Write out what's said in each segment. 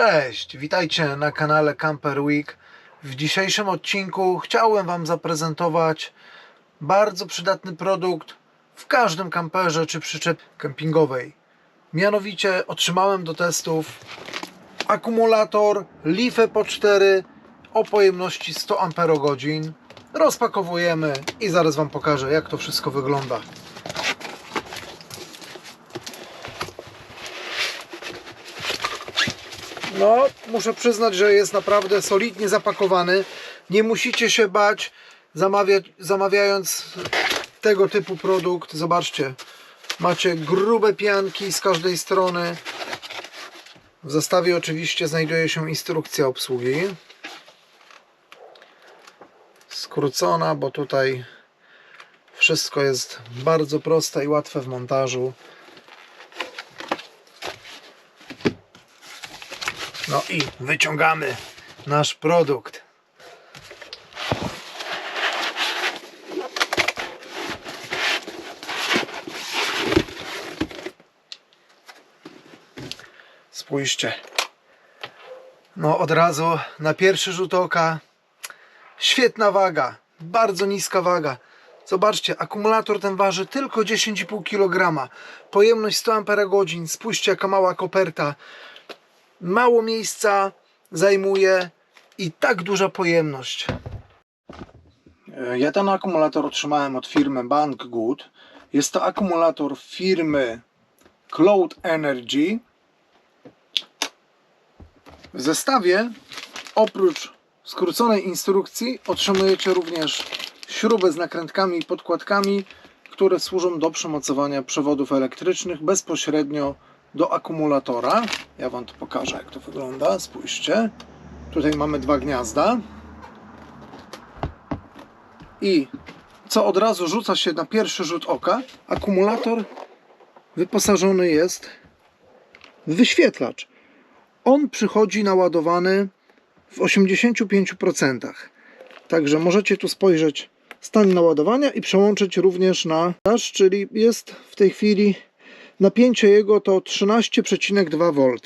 Cześć, witajcie na kanale Camper Week. W dzisiejszym odcinku chciałem Wam zaprezentować bardzo przydatny produkt w każdym kamperze czy przyczep kempingowej. Mianowicie otrzymałem do testów akumulator Life po 4 o pojemności 100 Ah. Rozpakowujemy i zaraz Wam pokażę jak to wszystko wygląda. No, muszę przyznać, że jest naprawdę solidnie zapakowany. Nie musicie się bać zamawiać, zamawiając tego typu produkt. Zobaczcie, macie grube pianki z każdej strony. W zestawie oczywiście znajduje się instrukcja obsługi. Skrócona, bo tutaj wszystko jest bardzo proste i łatwe w montażu. No i wyciągamy nasz produkt. Spójrzcie. No od razu na pierwszy rzut oka świetna waga, bardzo niska waga. Zobaczcie, akumulator ten waży tylko 10,5 kg. Pojemność 100 Ah. Spójrzcie jaka mała koperta mało miejsca zajmuje i tak duża pojemność. Ja ten akumulator otrzymałem od firmy Banggood. Jest to akumulator firmy Cloud Energy. W zestawie oprócz skróconej instrukcji otrzymujecie również śrubę z nakrętkami i podkładkami, które służą do przymocowania przewodów elektrycznych bezpośrednio do akumulatora. Ja Wam to pokażę, jak to wygląda. Spójrzcie. Tutaj mamy dwa gniazda. I co od razu rzuca się na pierwszy rzut oka, akumulator wyposażony jest w wyświetlacz. On przychodzi naładowany w 85%. Także możecie tu spojrzeć stan naładowania i przełączyć również na nasz, czyli jest w tej chwili Napięcie jego to 13,2 V.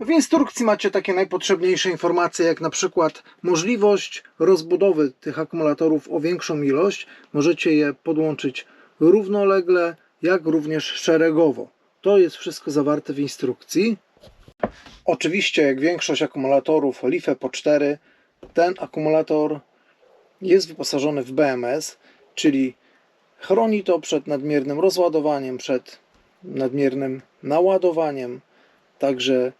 W instrukcji macie takie najpotrzebniejsze informacje, jak na przykład możliwość rozbudowy tych akumulatorów o większą ilość. Możecie je podłączyć równolegle, jak również szeregowo. To jest wszystko zawarte w instrukcji. Oczywiście, jak większość akumulatorów LiFe po 4, ten akumulator jest wyposażony w BMS, czyli Chroni to przed nadmiernym rozładowaniem, przed nadmiernym naładowaniem. Także,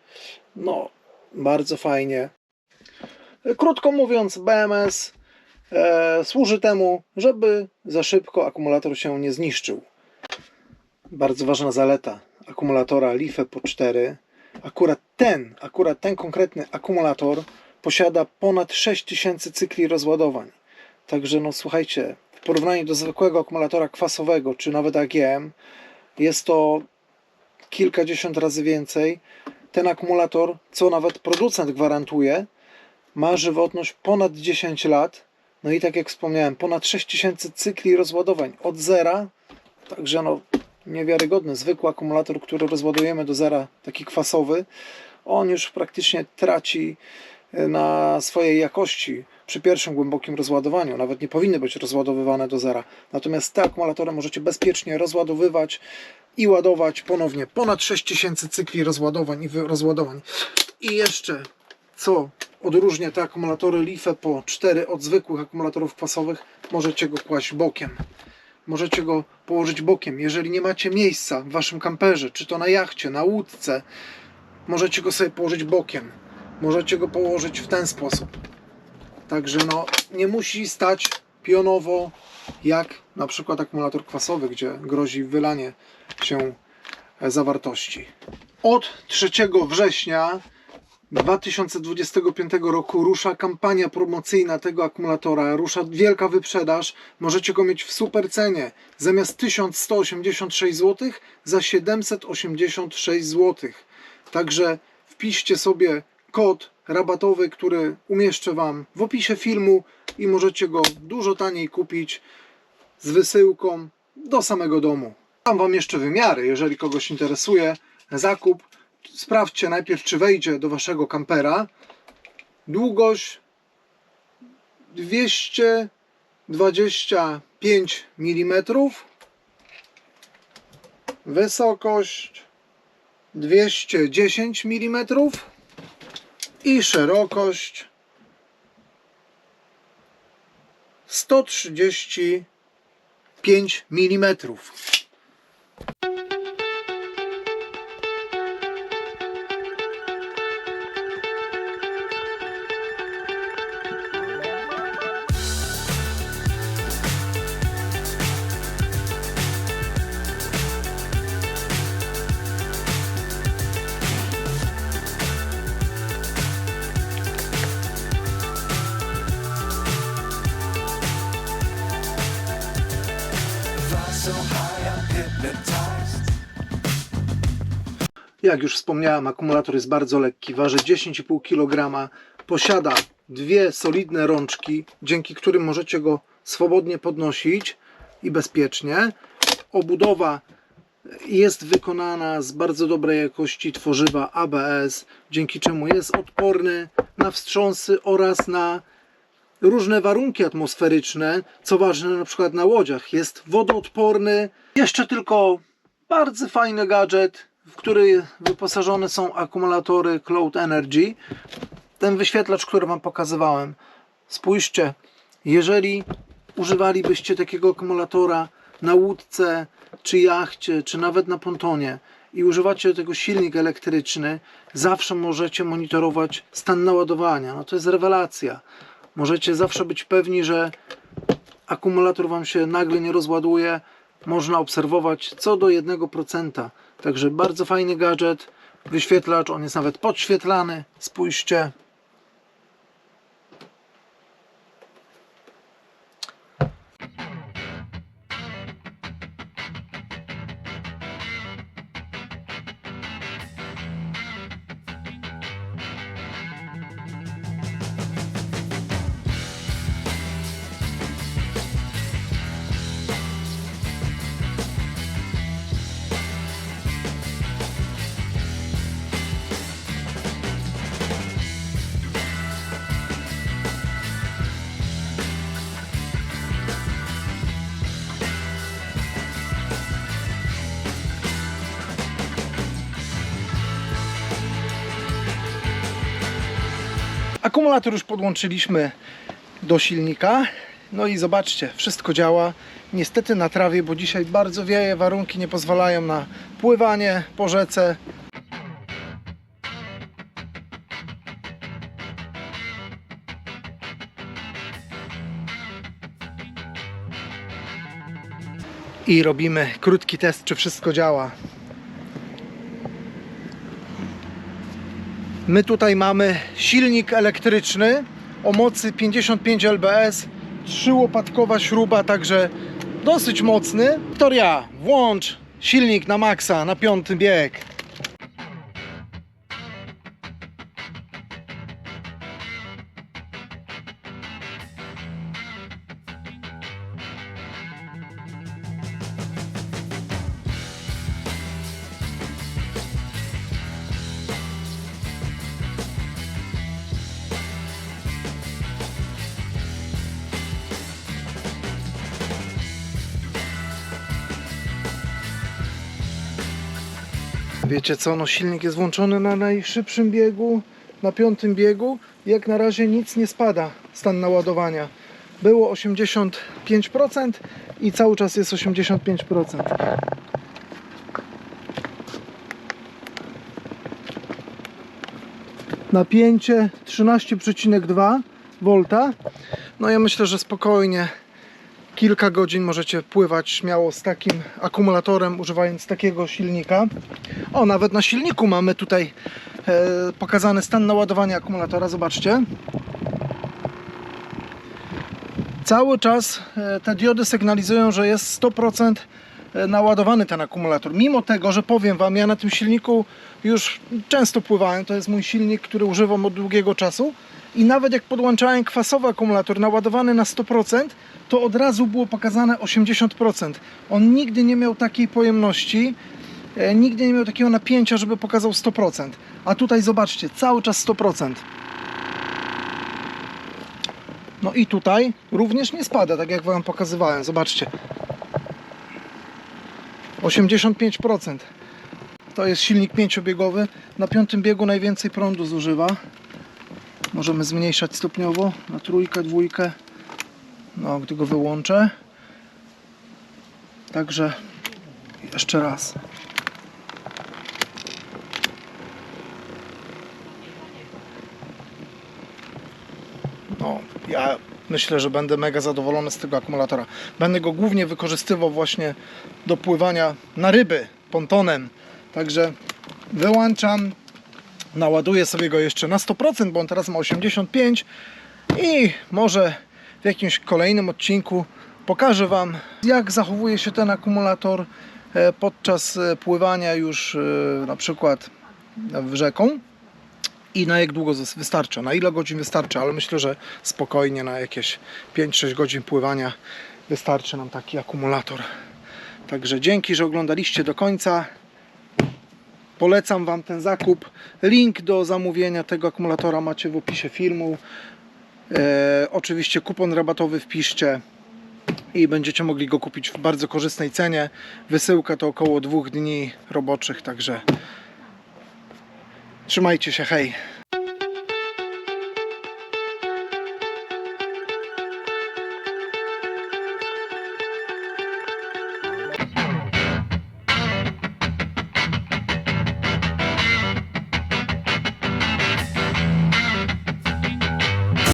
no, bardzo fajnie. Krótko mówiąc, BMS e, służy temu, żeby za szybko akumulator się nie zniszczył. Bardzo ważna zaleta akumulatora LiFe po 4. Akurat ten, akurat ten konkretny akumulator posiada ponad 6000 cykli rozładowań. Także no słuchajcie, w porównaniu do zwykłego akumulatora kwasowego, czy nawet AGM, jest to kilkadziesiąt razy więcej. Ten akumulator, co nawet producent gwarantuje, ma żywotność ponad 10 lat. No i tak jak wspomniałem, ponad 6000 cykli rozładowań od zera. Także no, niewiarygodny, zwykły akumulator, który rozładujemy do zera, taki kwasowy, on już praktycznie traci na swojej jakości przy pierwszym głębokim rozładowaniu. Nawet nie powinny być rozładowywane do zera. Natomiast te akumulatory możecie bezpiecznie rozładowywać i ładować ponownie. Ponad 6000 cykli rozładowań i rozładowań. I jeszcze co odróżnia te akumulatory LiFe po 4 od zwykłych akumulatorów kwasowych, możecie go kłaść bokiem. Możecie go położyć bokiem. Jeżeli nie macie miejsca w waszym kamperze, czy to na jachcie, na łódce, możecie go sobie położyć bokiem możecie go położyć w ten sposób. Także no, nie musi stać pionowo jak na przykład akumulator kwasowy, gdzie grozi wylanie się zawartości. Od 3 września 2025 roku rusza kampania promocyjna tego akumulatora, rusza wielka wyprzedaż. Możecie go mieć w super cenie. Zamiast 1186 zł za 786 zł. Także wpiszcie sobie kod rabatowy, który umieszczę Wam w opisie filmu i możecie go dużo taniej kupić z wysyłką do samego domu. Dam Wam jeszcze wymiary, jeżeli kogoś interesuje. zakup, sprawdźcie najpierw, czy wejdzie do waszego kampera. Długość 225 mm, wysokość 210 mm i szerokość 135 mm. Jak już wspomniałem, akumulator jest bardzo lekki, waży 10,5 kg, posiada dwie solidne rączki, dzięki którym możecie go swobodnie podnosić i bezpiecznie. Obudowa jest wykonana z bardzo dobrej jakości tworzywa ABS, dzięki czemu jest odporny na wstrząsy oraz na różne warunki atmosferyczne, co ważne na przykład na łodziach. Jest wodoodporny. Jeszcze tylko bardzo fajny gadżet, w który wyposażone są akumulatory Cloud Energy. Ten wyświetlacz, który Wam pokazywałem. Spójrzcie, jeżeli używalibyście takiego akumulatora na łódce, czy jachcie, czy nawet na pontonie i używacie do tego silnik elektryczny, zawsze możecie monitorować stan naładowania. No to jest rewelacja. Możecie zawsze być pewni, że akumulator Wam się nagle nie rozładuje. Można obserwować co do 1%. Także bardzo fajny gadżet. Wyświetlacz, on jest nawet podświetlany. Spójrzcie. Akumulator już podłączyliśmy do silnika. No i zobaczcie, wszystko działa. Niestety na trawie, bo dzisiaj bardzo wieje, warunki nie pozwalają na pływanie po rzece. I robimy krótki test, czy wszystko działa. My tutaj mamy silnik elektryczny o mocy 55 lbs, trzyłopatkowa śruba, także dosyć mocny. Wiktoria, włącz silnik na maksa, na piąty bieg. Wiecie co, no silnik jest włączony na najszybszym biegu, na piątym biegu. Jak na razie nic nie spada, stan naładowania. Było 85% i cały czas jest 85%. Napięcie 13,2 V. No ja myślę, że spokojnie kilka godzin możecie pływać śmiało z takim akumulatorem, używając takiego silnika. O, nawet na silniku mamy tutaj e, pokazany stan naładowania akumulatora. Zobaczcie. Cały czas e, te diody sygnalizują, że jest 100% naładowany ten akumulator. Mimo tego, że powiem Wam, ja na tym silniku już często pływałem. To jest mój silnik, który używam od długiego czasu. I nawet jak podłączałem kwasowy akumulator naładowany na 100%, to od razu było pokazane 80%. On nigdy nie miał takiej pojemności. e, nigdy nie miał takiego napięcia, żeby pokazał 100%. A tutaj zobaczcie, cały czas 100%. No i tutaj również nie spada, tak jak Wam pokazywałem. Zobaczcie. 85%. To jest silnik pięciobiegowy. Na piątym biegu najwięcej prądu zużywa. Możemy zmniejszać stopniowo na trójkę, dwójkę. No, gdy go wyłączę. Także jeszcze raz. No, ja myślę, że będę mega zadowolony z tego akumulatora. Będę go głównie wykorzystywał właśnie do pływania na ryby pontonem. Także wyłączam, naładuję sobie go jeszcze na 100%, bo on teraz ma 85 i może w jakimś kolejnym odcinku pokażę Wam, jak zachowuje się ten akumulator e, podczas e, pływania już e, na przykład rzeką i na jak długo wystarcza, na ile godzin wystarczy, ale myślę, że spokojnie na jakieś 5-6 godzin pływania wystarczy nam taki akumulator. Także dzięki, że oglądaliście do końca. Polecam Wam ten zakup. Link do zamówienia tego akumulatora macie w opisie filmu. E, oczywiście kupon rabatowy wpiszcie i będziecie mogli go kupić w bardzo korzystnej cenie. Wysyłka to około dwóch dni roboczych, także trzymajcie się, hej!